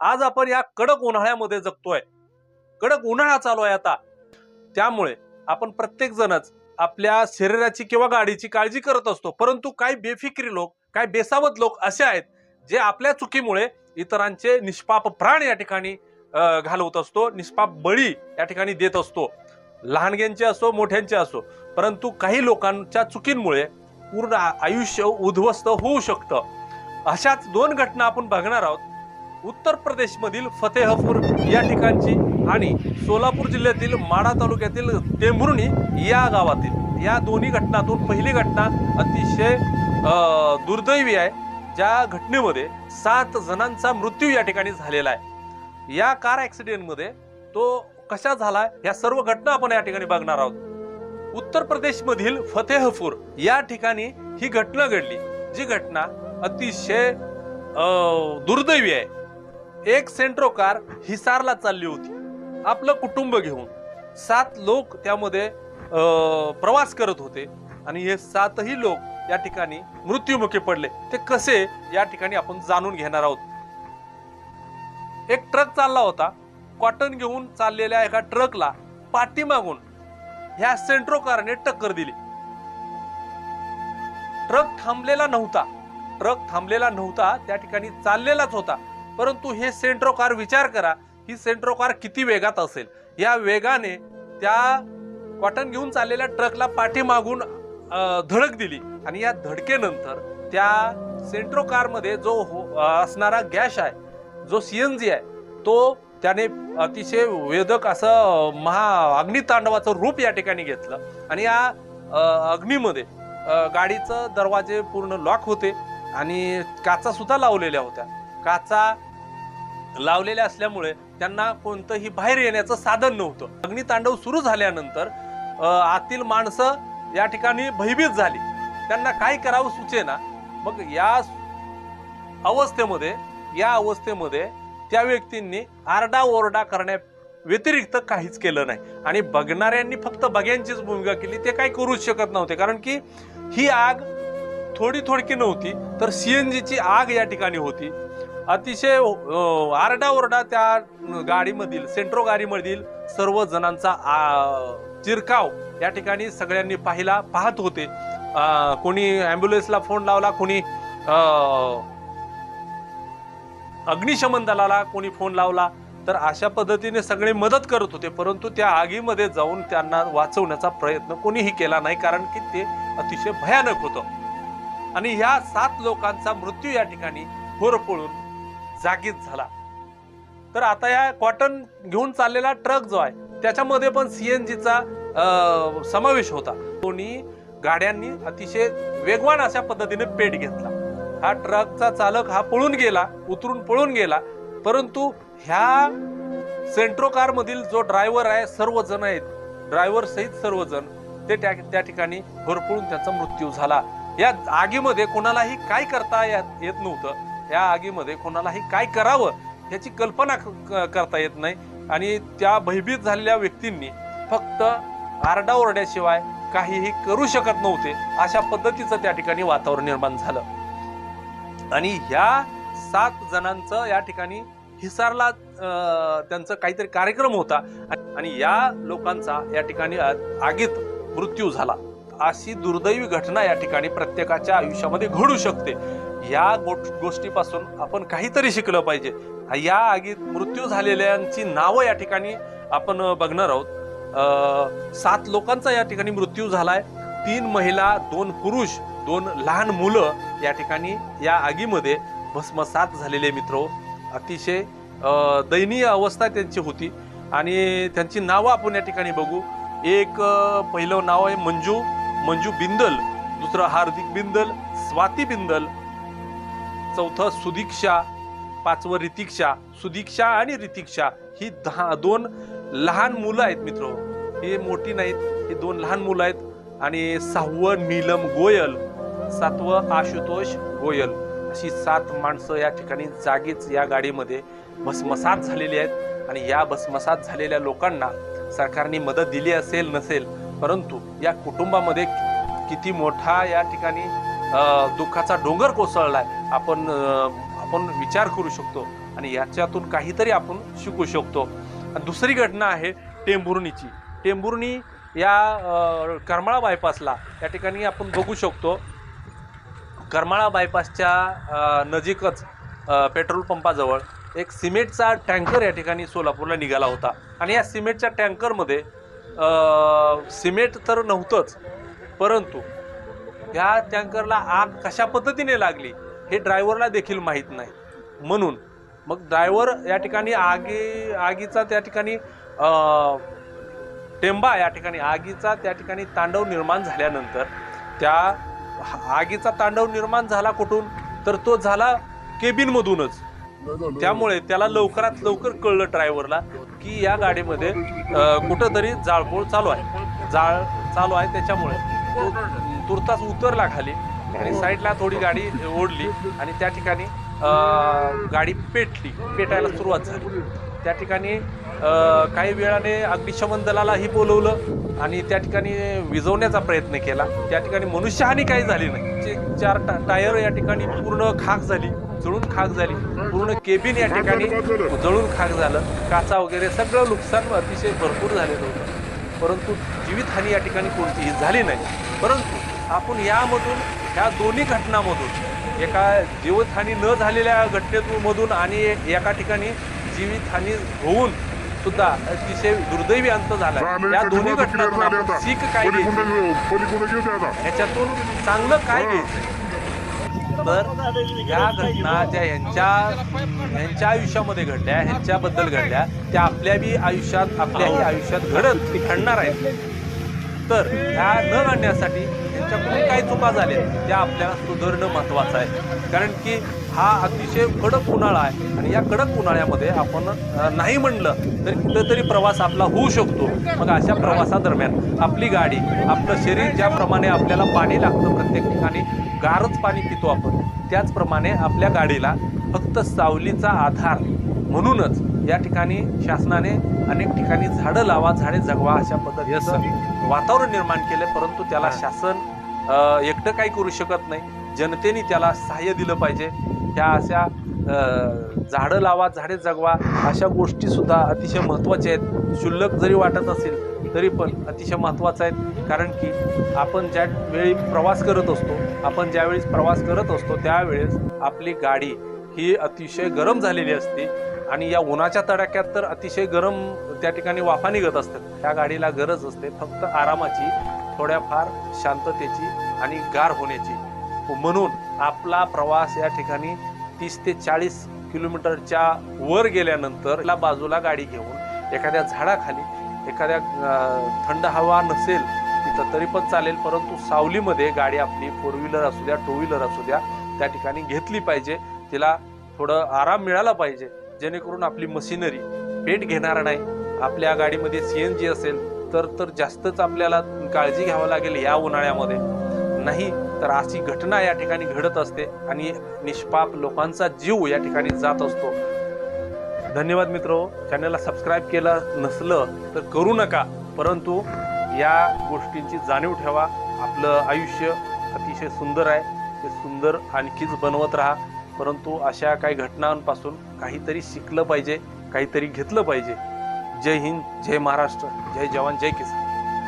आज आपण या कडक उन्हाळ्यामध्ये जगतोय. कडक उन्हाळा चालू आहे आता. त्यामुळे आपण प्रत्येक जणच आपल्या शरीराची किंवा गाडीची काळजी करत असतो. परंतु काही बेफिक्री लोक काही बेसावत लोक असे आहेत जे आपल्या चुकीमुळे इतरांचे निष्पाप प्राण या ठिकाणी घालवत असतो निष्पाप बळी या ठिकाणी देत असतो. लहानग्यांचे असो मोठ्यांचे असो. परंतु काही लोकांच्या चुकींमुळे पूर्ण आयुष्य उद्ध्वस्त होऊ शकतं. अशाच दोन घटना आपण बघणार आहोत. उत्तर प्रदेशमधील फतेहपूर या ठिकाणची आणि सोलापूर जिल्ह्यातील माढा तालुक्यातील टेंभुर्णी या गावातील या दोन्ही घटनातून पहिली घटना अतिशय दुर्दैवी आहे. ज्या घटनेमध्ये सात जणांचा मृत्यू या ठिकाणी झालेला आहे. या कार ॲक्सिडेंटमध्ये तो कशा झाला या सर्व घटना आपण या ठिकाणी बघणार आहोत. उत्तर प्रदेशमधील फतेहपूर या ठिकाणी ही घटना घडली. जी घटना अतिशय दुर्दैवी आहे. एक सेंट्रो कार हिसारला चालली होती. आपलं कुटुंब घेऊन. सात लोक त्यामध्ये प्रवास करत होते. आणि हे सातही लोक या ठिकाणी मृत्युमुखी पडले. ते कसे या ठिकाणी आपण जाणून घेणार आहोत. एक ट्रक चालला होता. कॉटन घेऊन चाललेल्या एका ट्रकला पाठीमागून ह्या सेंट्रो कारने टक्कर दिली. ट्रक थांबलेला नव्हता. ट्रक थांबलेला नव्हता. त्या ठिकाणी चाललेलाच होता. परंतु हे सेंट्रो कार विचार करा ही सेंट्रो कार किती वेगात असेल? या वेगाने त्या कॉटन घेऊन चाललेल्या ट्रकला पाठीमागून धडक दिली आणि या धडकेनंतर त्या सेंट्रो कारमध्ये जो हो- असणारा गॅस आहे जो सी एन जी आहे तो त्याने अतिशय वेदक असं महा अग्नितांडवाचं रूप या ठिकाणी घेतलं आणि या अग्नीमध्ये गाडीचं दरवाजे पूर्ण लॉक होते आणि काचा सुद्धा लावलेल्या होत्या. काचा लावलेल्या असल्यामुळे त्यांना कोणतंही बाहेर येण्याचं साधन नव्हतं. अग्नितांडव सुरू झाल्यानंतर आतील माणसं या ठिकाणी भयभीत झाली. त्यांना काय करावं सुचेना? मग या अवस्थेमध्ये या अवस्थेमध्ये त्या व्यक्तींनी आरडाओरडा करण्या व्यतिरिक्त काहीच केलं नाही. आणि बघणाऱ्यांनी फक्त बघ्यांचीच भूमिका केली. ते काही करूच शकत नव्हते. कारण की ही आग थोडी थोडकी नव्हती तर सीएनजीची आग या ठिकाणी होती. अतिशय आरडाओरडा त्या गाडीमधील सेंट्रो गाडीमधील सर्व जणांचा आ, चिरकाव या ठिकाणी सगळ्यांनी पाहिला पाहत होते. कोणी ॲम्ब्युलन्सला फोन लावला कोणी अग्निशमन दलाला कोणी फोन लावला तर अशा पद्धतीने सगळे मदत करत होते. परंतु त्या आगीमध्ये जाऊन त्यांना वाचवण्याचा प्रयत्न कोणीही केला नाही कारण की ते अतिशय भयानक होतं. आणि ह्या सात लोकांचा मृत्यू या ठिकाणी होरपळून जागीच झाला. तर आता या कॉटन घेऊन चाललेला ट्रक जो आहे त्याच्यामध्ये पण सीएनजीचा समावेश होता. दोन्ही गाड्यांनी अतिशय वेगवान अशा पद्धतीने पेट घेतला. हा ट्रकचा चालक हा पळून गेला उतरून पळून गेला परंतु ह्या सेंट्रो कार मधील जो ड्रायव्हर आहे सर्वजण आहेत ड्रायव्हर सहित सर्वजण ते त्या त्या ठिकाणी होरपळून त्याचा मृत्यू झाला. या आगीमध्ये कोणालाही काय करता येत येत नव्हतं. या आगीमध्ये कोणालाही काय करावं याची कल्पना क- करता येत नाही. आणि त्या भयभीत झालेल्या व्यक्तींनी फक्त आरडाओरड्याशिवाय काहीही करू शकत नव्हते. अशा पद्धतीचं त्या ठिकाणी वातावरण निर्माण झालं. आणि ह्या सात जणांचं या ठिकाणी हिसारला त्यांचं काहीतरी कार्यक्रम होता. आणि- आणि या लोकांचा या ठिकाणी आ- आगीत मृत्यू झाला. अशी दुर्दैवी घटना या ठिकाणी प्रत्येकाच्या आयुष्यामध्ये घडू शकते. या गो- गोष्टीपासून आपण काहीतरी शिकलं पाहिजे. या आगीत मृत्यू झालेल्यांची नावं या ठिकाणी आपण बघणार आहोत. सात लोकांचा या ठिकाणी मृत्यू झालाय. तीन महिला दोन पुरुष दोन लहान मुलं या ठिकाणी या आगीमध्ये भस्मसात झालेले मित्र. अतिशय दयनीय अवस्था त्यांची होती. आणि त्यांची नावं आपण या ठिकाणी बघू. एक पहिलं नाव आहे मंजू. मंजू बिंदल दुसरं हार्दिक बिंदल स्वाती बिंदल चौथं सुदीक्षा पाचवं रितिक्षा. सुदीक्षा आणि रितिक्षा ही दहा दोन लहान मुलं आहेत मित्र. हे मोठी नाहीत हे दोन लहान मुलं आहेत. आणि सहावं नीलम गोयल सातवं आशुतोष गोयल. अशी सात माणसं या ठिकाणी जागीच या गाडीमध्ये भस्मसात झालेली आहेत. आणि या भस्मसात झालेल्या लोकांना सरकारने मदत दिली असेल नसेल परंतु या कुटुंबामध्ये किती मोठा या ठिकाणी दुःखाचा डोंगर कोसळलाय आपण आपण विचार करू शकतो आणि याच्यातून काहीतरी आपण शिकू शकतो. आणि दुसरी घटना आहे टेंभुर्णीची. टेंभुर्णी या करमाळा बायपासला या ठिकाणी आपण बघू शकतो करमाळा बायपासच्या नजीकच पेट्रोल पंपाजवळ एक सिमेंटचा टँकर या ठिकाणी सोलापूरला निघाला होता. आणि या सिमेंटच्या टँकरमध्ये सिमेंट तर नव्हतंच परंतु ह्या टँकरला आग कशा पद्धतीने लागली हे ड्रायव्हरला देखील माहीत नाही. म्हणून मग ड्रायव्हर या ठिकाणी आगी आगीचा त्या ठिकाणी टेंबा या ठिकाणी आगीचा त्या ठिकाणी तांडव निर्माण झाल्यानंतर त्या आगीचा तांडव निर्माण झाला कुठून? तर तो झाला केबिनमधूनच. त्यामुळे त्याला लवकरात लवकर कळलं ड्रायव्हरला की या गाडीमध्ये कुठंतरी जाळपोळ चालू आहे. जाळ चालू आहे त्याच्यामुळे तो तुर्तास उतरला खाली आणि साईडला थोडी गाडी ओढली आणि त्या ठिकाणी गाडी पेटली पेटायला सुरुवात झाली. त्या ठिकाणी काही वेळाने अग्निशमन दलालाही बोलवलं आणि त्या ठिकाणी विझवण्याचा प्रयत्न केला. त्या ठिकाणी मनुष्यहानी काही झाली नाही. चार टा- टायर या ठिकाणी पूर्ण खाक झाली जळून खाक झाली. पूर्ण केबिन या ठिकाणी जळून खाक झालं. काचा वगैरे सगळं नुकसान अतिशय भरपूर झालेलं होतं. परंतु जीवितहानी या ठिकाणी कोणतीही झाली नाही. परंतु आपण यामधून ह्या दोन्ही घटनामधून एका जीवितहानी न झालेल्या घटनेमधून आणि एका ठिकाणी जीवितहानी होऊन सुद्धा अतिशय दुर्दैवी अंत झाला या दोन्ही आपण सीख काय ह्याच्यातून चांगलं काय घ्यायचं तर या घटना ज्या यांच्या यांच्या आयुष्यामध्ये घडल्या ह्यांच्याबद्दल घडल्या त्या आपल्या बी आयुष्यात आपल्याही आयुष्यात घडत घडणार आहेत. तर ह्या न घडण्यासाठी त्यांच्याकडून काही चुका झाल्या त्या आपल्याला सुधारणं महत्त्वाचं आहे. कारण की हा अतिशय कडक उन्हाळा आहे आणि या कडक उन्हाळ्यामध्ये आपण नाही म्हणलं तरी कुठेतरी प्रवास आपला होऊ शकतो. मग अशा प्रवासादरम्यान आपली गाडी आपलं शरीर ज्याप्रमाणे आपल्याला पाणी लागतं प्रत्येक ठिकाणी गारच पाणी पितो आपण त्याचप्रमाणे आपल्या गाडीला फक्त सावलीचा आधार म्हणूनच या ठिकाणी शासनाने अनेक ठिकाणी झाडं लावा झाडे जगवा अशा पद्धतीचं वातावरण निर्माण केलं परंतु त्याला शासन एकटं काही करू शकत नाही. जनतेने त्याला सहाय्य दिलं पाहिजे. ह्या अशा झाडं लावा झाडे जगवा अशा गोष्टी सुद्धा अतिशय महत्त्वाच्या आहेत. क्षुल्लक जरी वाटत असेल तरी पण अतिशय महत्त्वाचं आहेत. कारण की आपण ज्या वेळी प्रवास करत असतो आपण ज्यावेळेस प्रवास करत असतो त्यावेळेस आपली गाडी ही अतिशय गरम झालेली असते. आणि या उन्हाच्या तडाख्यात तर अतिशय गरम त्या ठिकाणी वाफा निघत असतात. त्या गाडीला गरज असते फक्त आरामाची थोड्याफार शांततेची आणि गार होण्याची. म्हणून आपला प्रवास या ठिकाणी तीस ते चाळीस किलोमीटरच्या वर गेल्यानंतर ला बाजूला गाडी घेऊन एखाद्या झाडाखाली एखाद्या थंड हवा नसेल तिथं तरी पण चालेल परंतु सावलीमध्ये गाडी आपली फोर व्हीलर असू द्या टू व्हीलर असू द्या त्या ठिकाणी घेतली पाहिजे. तिला थोडं आराम मिळाला पाहिजे जेणेकरून आपली मशिनरी पेट घेणार नाही. आपल्या गाडीमध्ये सी एन जी असेल तर तर जास्तच आपल्याला काळजी घ्यावं लागेल या उन्हाळ्यामध्ये. नाही तर अशी घटना या ठिकाणी घडत असते आणि निष्पाप लोकांचा जीव या ठिकाणी जात असतो. धन्यवाद मित्र चॅनलला सबस्क्राईब केलं नसलं तर करू नका परंतु या गोष्टींची जाणीव ठेवा. आपलं आयुष्य अतिशय सुंदर आहे. ते सुंदर आणखीच बनवत राहा. परंतु अशा काही घटनांपासून काहीतरी शिकलं पाहिजे काहीतरी घेतलं पाहिजे. जय हिंद जय महाराष्ट्र जय जवान जय किसान.